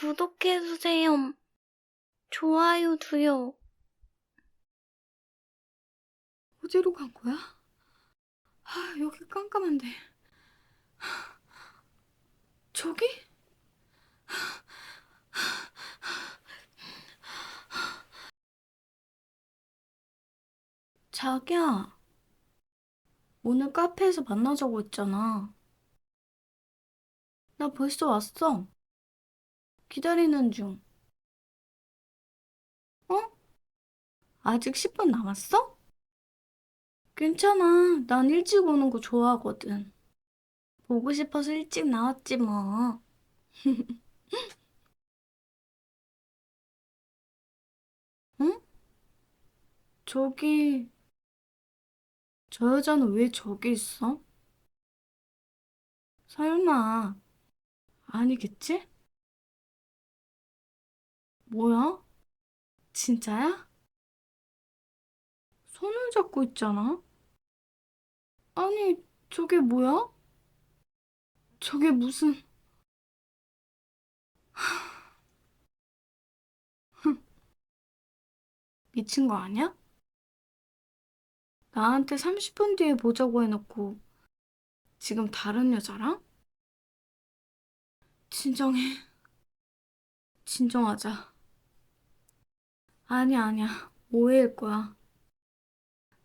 구독해주세요. 좋아요도요. 어디로 간 거야? 아, 여기 깜깜한데. 저기? 자기야, 오늘 카페에서 만나자고 했잖아. 나 벌써 왔어. 기다리는 중. 어? 아직 10분 남았어? 괜찮아. 난 일찍 오는 거 좋아하거든. 보고 싶어서 일찍 나왔지 뭐. 응? 저기, 저 여자는 왜 저기 있어? 설마, 아니겠지? 뭐야? 진짜야? 손을 잡고 있잖아? 아니, 저게 뭐야? 저게 무슨... 미친 거 아니야? 나한테 30분 뒤에 보자고 해놓고 지금 다른 여자랑? 진정해. 진정하자. 아니야, 아니야. 오해일 거야.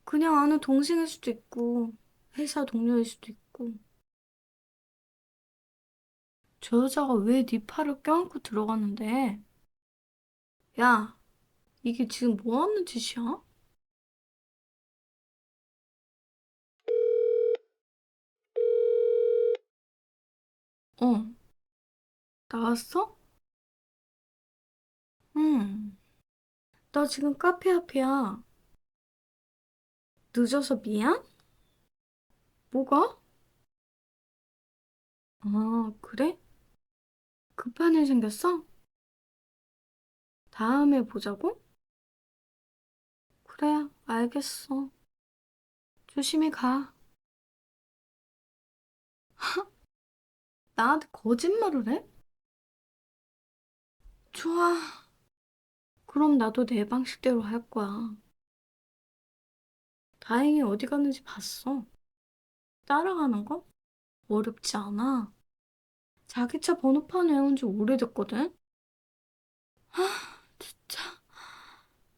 그냥 아는 동생일 수도 있고, 회사 동료일 수도 있고. 저 여자가 왜 네 팔을 껴안고 들어갔는데? 야, 이게 지금 뭐 하는 짓이야? 어, 나왔어? 응. 나 지금 카페 앞이야. 늦어서 미안? 뭐가? 아, 그래? 급한 일 생겼어? 다음에 보자고? 그래, 알겠어. 조심히 가. 나한테 거짓말을 해? 좋아. 그럼 나도 내 방식대로 할 거야. 다행히 어디 갔는지 봤어. 따라가는 거? 어렵지 않아. 자기 차 번호판 외운 지 오래됐거든? 아, 진짜.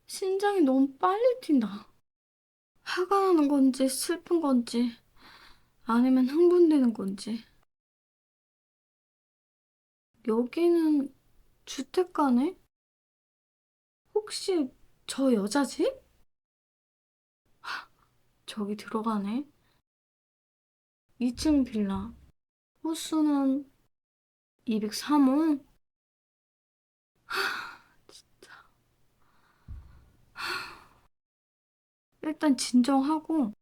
심장이 너무 빨리 뛴다. 화가 나는 건지 슬픈 건지 아니면 흥분되는 건지. 여기는 주택가네? 혹시 저 여자지? 하, 저기 들어가네. 2층 빌라. 호수는 203호? 진짜. 일단 진정하고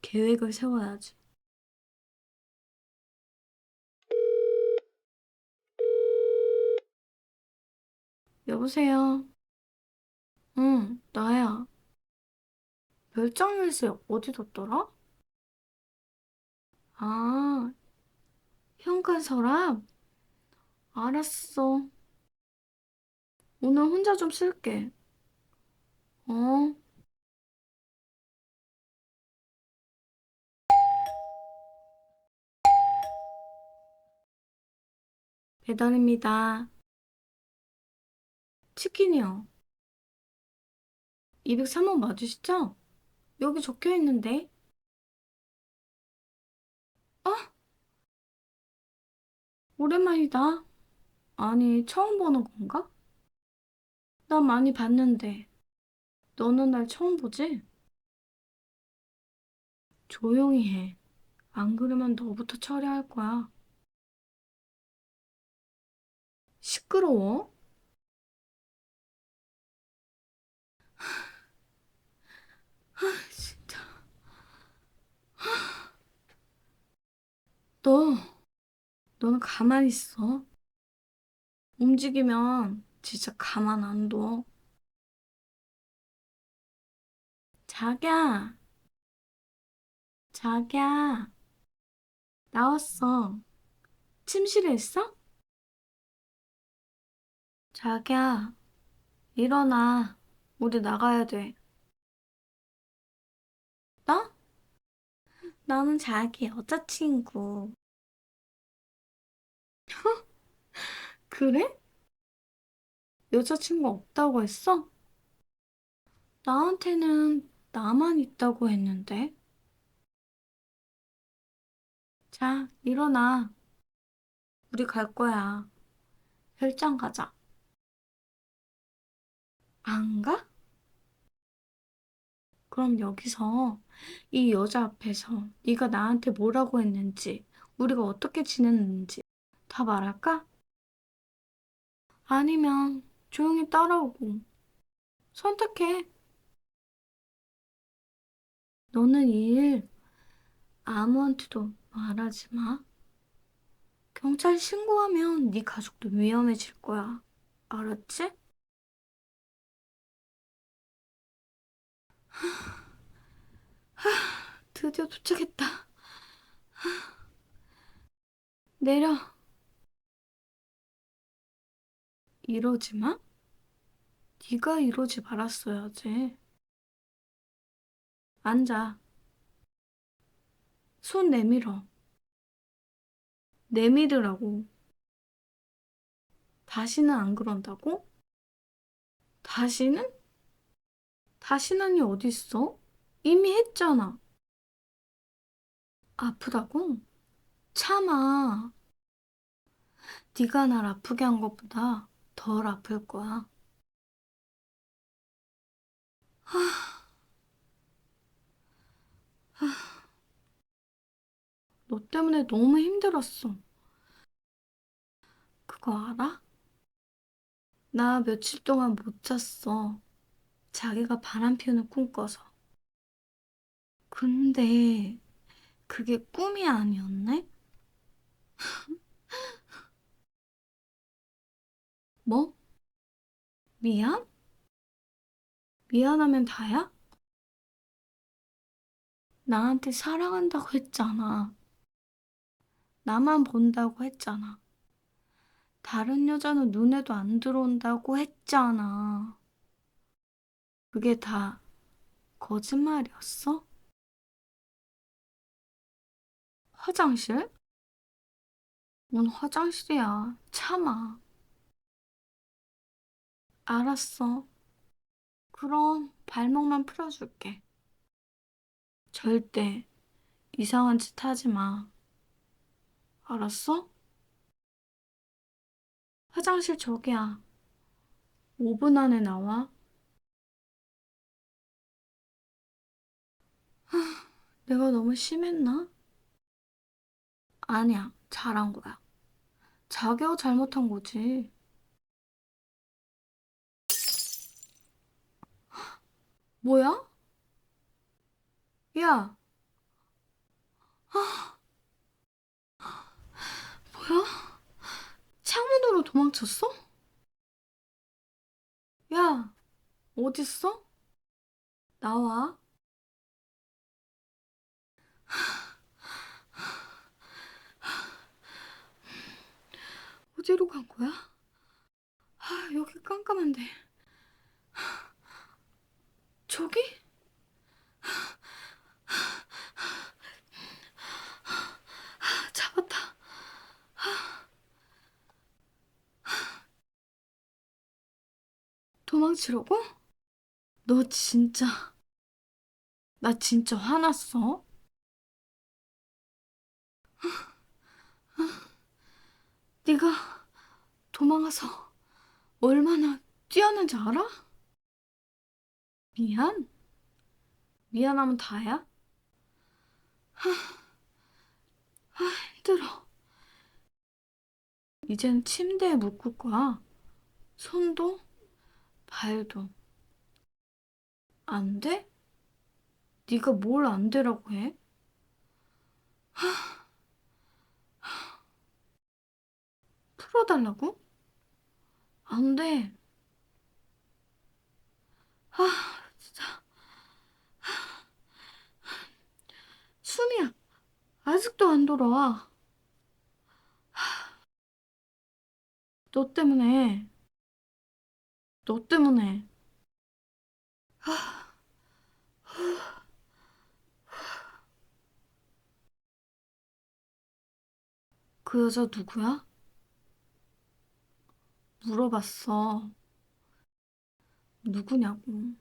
계획을 세워야지. 여보세요? 응, 나야. 별장 열쇠 어디 뒀더라? 아, 현관 서랍? 알았어. 오늘 혼자 좀 쓸게. 어? 배달입니다. 치킨이요. 203호 맞으시죠? 여기 적혀 있는데. 어? 오랜만이다. 아니, 처음 보는 건가? 나 많이 봤는데. 너는 날 처음 보지? 조용히 해. 안 그러면 너부터 처리할 거야. 시끄러워? 아, 진짜. 너, 너는 가만히 있어. 움직이면 진짜 가만 안 둬. 자기야, 자기야, 나왔어. 침실에 있어? 자기야, 일어나. 우리 나가야 돼. 나? 나는 자기 여자친구. 그래? 여자친구 없다고 했어? 나한테는 나만 있다고 했는데. 자, 일어나. 우리 갈 거야. 별장 가자. 안 가? 그럼 여기서 이 여자 앞에서 네가 나한테 뭐라고 했는지, 우리가 어떻게 지냈는지 다 말할까? 아니면 조용히 따라오고 선택해. 너는 이 일 아무한테도 말하지 마. 경찰 신고하면 네 가족도 위험해질 거야. 알았지? 드디어 도착했다. 내려. 이러지 마? 네가 이러지 말았어야지. 앉아. 손 내밀어. 내밀으라고. 다시는 안 그런다고? 다시는? 다시는이 어딨어? 이미 했잖아. 아프다고? 참아. 네가 날 아프게 한 것보다 덜 아플 거야. 너 때문에 너무 힘들었어. 그거 알아? 나 며칠 동안 못 잤어. 자기가 바람 피우는 꿈 꿔서. 근데 그게 꿈이 아니었네? 뭐? 미안? 미안하면 다야? 나한테 사랑한다고 했잖아. 나만 본다고 했잖아. 다른 여자는 눈에도 안 들어온다고 했잖아. 그게 다 거짓말이었어? 화장실? 뭔 화장실이야. 참아. 알았어. 그럼 발목만 풀어줄게. 절대 이상한 짓 하지 마. 알았어? 화장실 저기야. 5분 안에 나와. 내가 너무 심했나? 아니야, 잘한 거야. 자기가 잘못한 거지. 뭐야? 야, 뭐야? 창문으로 도망쳤어? 야, 어딨어? 나와. 어디로 간 거야? 아, 여기 깜깜한데. 저기? 잡았다. 도망치려고? 너 진짜, 나 진짜 화났어? 네가 도망가서 얼마나 뛰었는지 알아? 미안? 미안하면 다야? 아, 힘들어. 이젠 침대에 묶을 거야. 손도, 발도. 안 돼? 네가 뭘 안 되라고 해? 풀어달라고? 안 돼. 아, 진짜. 숨이 아직도 안 돌아와. 너 때문에 너 때문에. 그 여자 누구야? 물어봤어. 누구냐고.